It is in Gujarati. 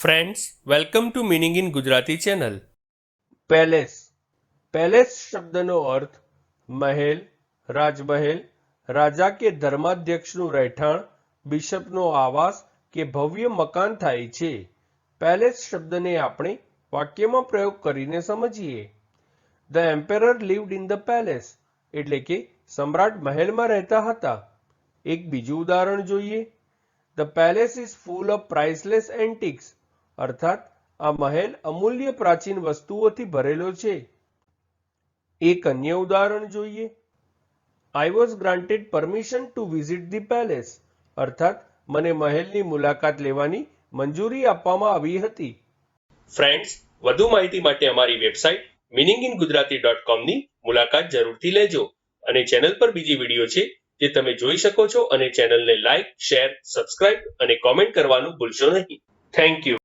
Friends welcome to meaning in Gujarati channel palace palace શબ્દનો અર્થ મહેલ, રાજમહેલ, રાજા કે ધર્માધ્યક્ષનું રહેઠાણ, બિશપનો આવાસ કે ભવ્ય મકાન થાય છે. પેલેસ શબ્દને આપણે વાક્યમાં પ્રયોગ કરીને સમજીએ. The emperor lived in the palace એટલે કે સમ્રાટ મહેલમાં રહેતા હતા. એક બીજું ઉદાહરણ જોઈએ. The palace is full of priceless antiques અર્થાત, આ મહેલ અમૂલ્ય પ્રાચીન વસ્તુઓથી ભરેલો છે. એક અન્ય ઉદાહરણ જોઈએ. I was granted permission to visit the palace અર્થાત, મને મહેલની મુલાકાત લેવાની મંજૂરી આપવામાં આવી હતી. ફ્રેન્ડ્સ વધુ માહિતી માટે અમારી website meaning in Gujarati dot કોમની મુલાકાત જરૂરથી લેજો અને ચેનલ પર બીજી વીડિયો છે જે તમે જોઈ શકો છો અને ચેનલને લાઇક શેર સબસ્ક્રાઇબ અને કોમેન્ટ કરવાનું ભૂલશો નહીં. Thank you